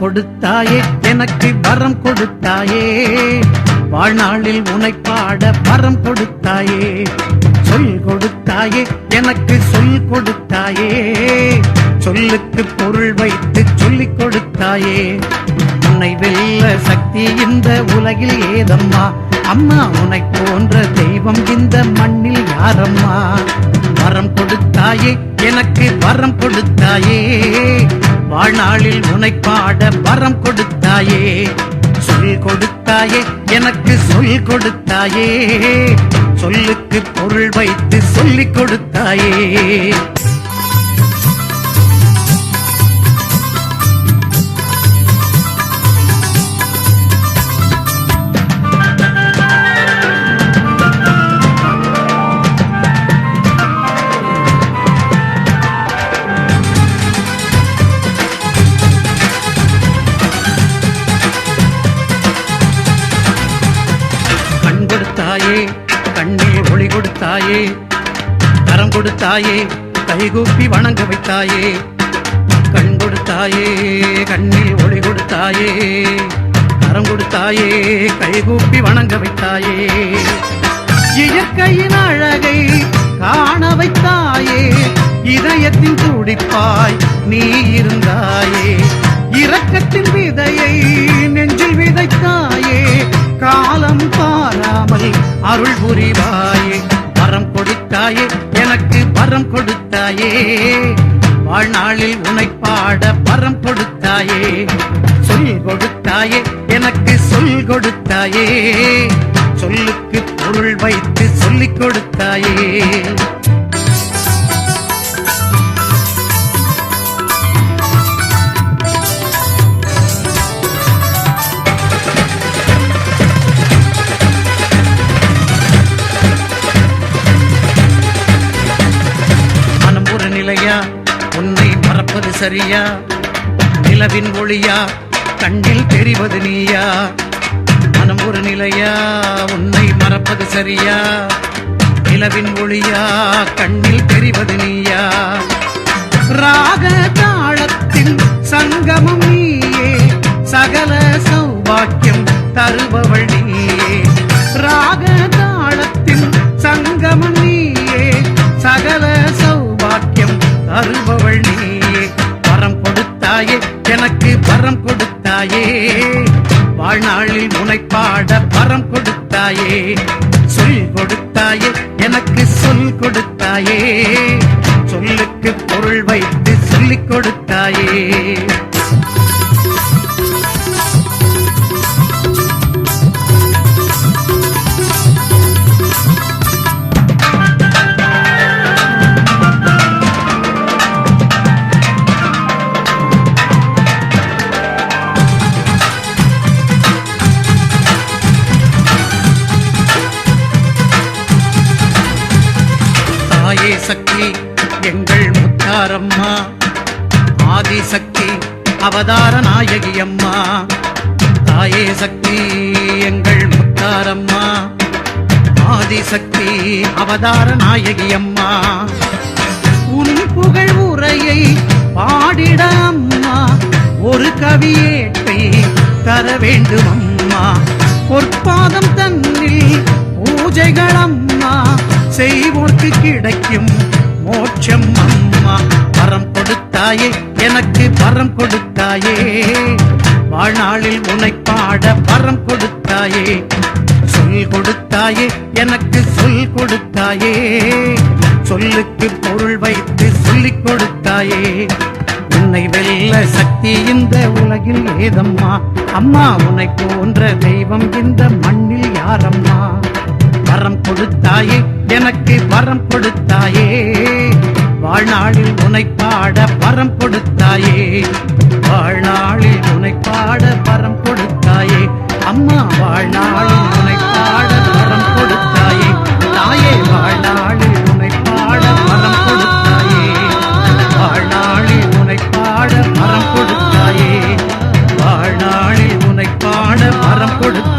கொடுத்தாயே எனக்கு வரம் கொடுத்தாயே. வாழ்நாளில் உனை பாட வரம் கொடுத்தாயே. சொல் கொடுத்தாயே எனக்கு சொல் கொடுத்தாயே. சொல்லுக்கு பொருள் வைத்து சொல்லிக் கொடுத்தாயே. உன்னை வெல்ல சக்தி இந்த உலகில் ஏதம்மா? அம்மா உனை போன்ற தெய்வம் இந்த மண்ணில் யாரம்மா? வரம் கொடுத்தாயே எனக்கு வரம் கொடுத்தாயே. வாழ்நாளில் முனைப்பாட பாட வரம் கொடுத்தாயே. சொல் கொடுத்தாயே எனக்கு சொல் கொடுத்தாயே. சொல்லுக்கு பொருள் வைத்து சொல்லிக் கொடுத்தாயே. கொடுத்தாயே கண்ணீர் ஒளி கொடுத்தாயே கரம் கொடுத்தாயே கைகூப்பி வணங்க வைத்தாயே கண் கொடுத்தாயே கண்ணில் ஒளி கொடுத்தாயே கரம் கொடுத்தாயே கைகூப்பி வணங்க வைத்தாயே. இயற்கையின் அழகை காண வைத்தாயே இதயத்தின் துடிப்பாய் நீ இருந்தாயே இரக்கத்தின் விதையை காலம் பாராமல் அருள் புரிவாயே. வரம் கொடுத்தாயே எனக்கு வரம் கொடுத்தாயே. வாழ்நாளில் உனை பாட வரம் கொடுத்தாயே. சொல் கொடுத்தாயே எனக்கு சொல் கொடுத்தாயே. சொல்லுக்கு பொருள் வைத்து சொல்லிக் கொடுத்தாயே. சரியா? நிலவின் ஒளியா? கண்ணில் தெரிவது நீயா? மனம் ஒரு நிலையா? உன்னை மறப்பது சரியா? நிலவின் ஒளியா? கண்ணில் தெரிவது நீயா? கொடுத்தாயே. வாழ்நாளில் முனைப்பாட பரம் கொடுத்தாயே. சொல் கொடுத்தாயே எனக்கு சொல் கொடுத்தாயே. சொல்லுக்கு பொருள் வைத்து சொல்லிக் கொடுத்தாயே. தாயாரம்மா ஆதிசக்தி அவதார நாயகி அம்மா தாயே சக்தி எங்கள் முத்தாரம்மா. ஆதிசக்தி அவதார நாயகி அம்மா உன் புகழ் உரையை பாடிட அம்மா ஒரு கவியேட்டை தர வேண்டும் அம்மா பொற்பாதம் தன்னில் பூஜைகள் அம்மா செய்வோர்க்கு கிடைக்கும் மோட்சம் அம்மா. கொடுத்தாயே எனக்கு வரம் கொடுத்தாயே. வாழ்நாளில் உனைப்பாட பாட வரம் கொடுத்தாயே. சொல் கொடுத்தாயே எனக்கு சொல் கொடுத்தாயே. சொல்லுக்கு பொருள் வைத்து சொல்லிக் கொடுத்தாயே. உன்னை வெல்ல சக்தி இந்த உலகில் ஏதம்மா? அம்மா உன்னை போன்ற தெய்வம் இந்த மண்ணில் யாரம்மா? வரம் கொடுத்தாயே எனக்கு வரம் கொடுத்தாயே. வாழ்நாளில் உனை பாட பரம் கொடுத்தாயே. வாழ்நாளில் உனை பாட பரம் கொடுத்தாயே. அம்மா வாழ்நாளில் உனை பாட பரம் கொடுத்தாயே. தாயே வாழ்நாளில் உனை பாட பரம் கொடுத்தாயே. வாழ்நாளில் உனை பரம் கொடுத்தாயே. வாழ்நாளில் உனை பரம் கொடுத்தாயே.